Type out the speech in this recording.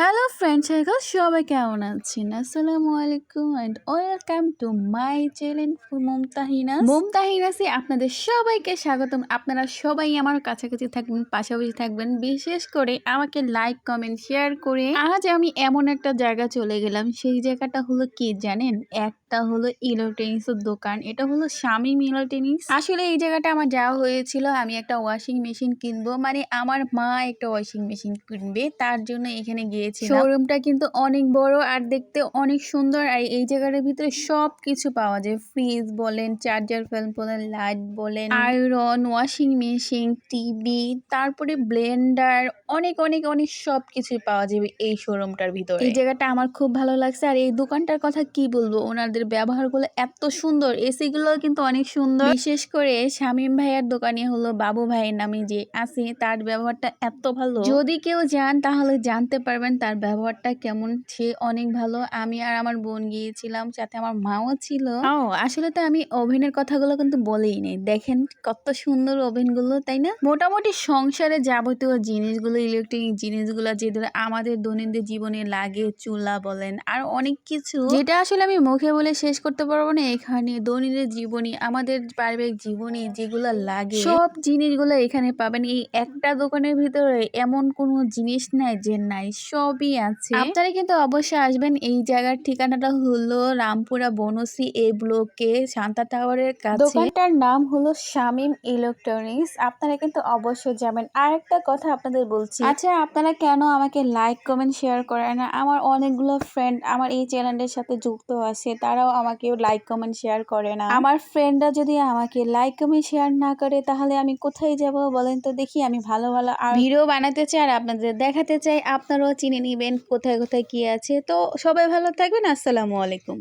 Hello friends cycle সবাই কেমন আছেন? আসসালামু আলাইকুম and welcome to my channel Mumtahina মুমতাহিনাসে আপনাদের সবাইকে স্বাগতম। আপনারা সবাই আমার কাছাকাছি থাকবেন, পাশাপাশি থাকবেন। বিশেষ করে আমাকে লাইক কমেন্ট শেয়ার করে। আজ আমি এমন একটা জায়গা চলে গেলাম। সেই জায়গাটা হলো কি জানেন? একটা হলো ইলেকট্রনিক্সের দোকান। এটা হলো স্বামী ইলেকট্রনিক্স আসলে এই জায়গাটা আমার যাওয়া হয়েছিল। আমি একটা ওয়াশিং মেশিন কিনবো। মানে আমার মা একটা ওয়াশিং মেশিন কিনবে। তার জন্য এখানে গিয়েছিলাম শোরুমটা কিন্তু অনেক বড় আর দেখতে অনেক সুন্দর আর এই জায়গাটার ভিতরে সব কিছু পাওয়া যায়। ফ্রিজ বলেন চার্জার ফ্যান বলেন লাইট বলেন আয়রন ওয়াশিং মেশিন টিভি তারপরে ব্লেন্ডার অনেক অনেক অনেক সব পাওয়া যাবে এই শোরুমটার ভিতরে। এই জায়গাটা আমার খুব ভালো লাগছে আর এই দোকানটার কথা কি বলব? ওনাদের ব্যবহারগুলো এত সুন্দর এসি গুলো কিন্তু অনেক সুন্দর। বিশেষ করে শামীম ভাইয়ার দোকানে হলো বাবু ভাইয়ের নামে যে আছে তার ব্যবহারটা এত ভালো। যদি কেউ যান তাহলে জানতে পারবেন তার ব্যবহারটা কেমন? সে অনেক ভালো। আমি আর আমার বোন গিয়েছিলাম সাথে আমার মাও ছিল। ও আসলে তো আমি ওভেনের কথাগুলো কিন্তু বলেই নেই। দেখেন কত সুন্দর ওভেনগুলো তাই না? মোটামুটি সংসারে যাবতীয় জিনিসগুলো ইলেকট্রনিক জিনিসগুলো যে ধরে আমাদের দৈনন্দিন জীবনে লাগে চুলা বলেন আর অনেক কিছু যেটা আসলে আমি মুখে বলে শেষ করতে পারব না এখানে দৈনন্দিন জীবনী আমাদের পারিবারিক জীবনে যেগুলো লাগে সব জিনিসগুলো এখানে পাবেন। এই একটা দোকানের ভিতরে এমন কোনো জিনিস নাই যে নাই সবই আছে। আপনারা কিন্তু অবশ্যই আসবেন এই জায়গার ঠিকানাটা হলো রামপুরা বনসি এ ব্লকে শান্তা টাওয়ারের কাছে। দোকানটার নাম হলো শামিম ইলেকট্রনিক্স। আপনারা কিন্তু অবশ্যই যাবেন। আর একটা কথা আপনাদের বলছি। আচ্ছা আপনারা কেন আমাকে লাইক কমেন্ট শেয়ার করেন না? আমার অনেকগুলো ফ্রেন্ড আমার এই চ্যানেলের সাথে যুক্ত আছে। তারাও আমাকে লাইক কমেন্ট শেয়ার করে না। আমার ফ্রেন্ডরা যদি আমাকে লাইক কমেন্ট শেয়ার না করে তাহলে আমি কোথায় যাব বলেন তো দেখি আমি ভালো ভালো ভিডিও বানাতে চাই আর আপনাদের দেখাতে চাই আপনারাও চিনে নেবেন কোথায় কোথায় কি আছে। তো সবাই ভালো থাকবেন আসসালামু আলাইকুম।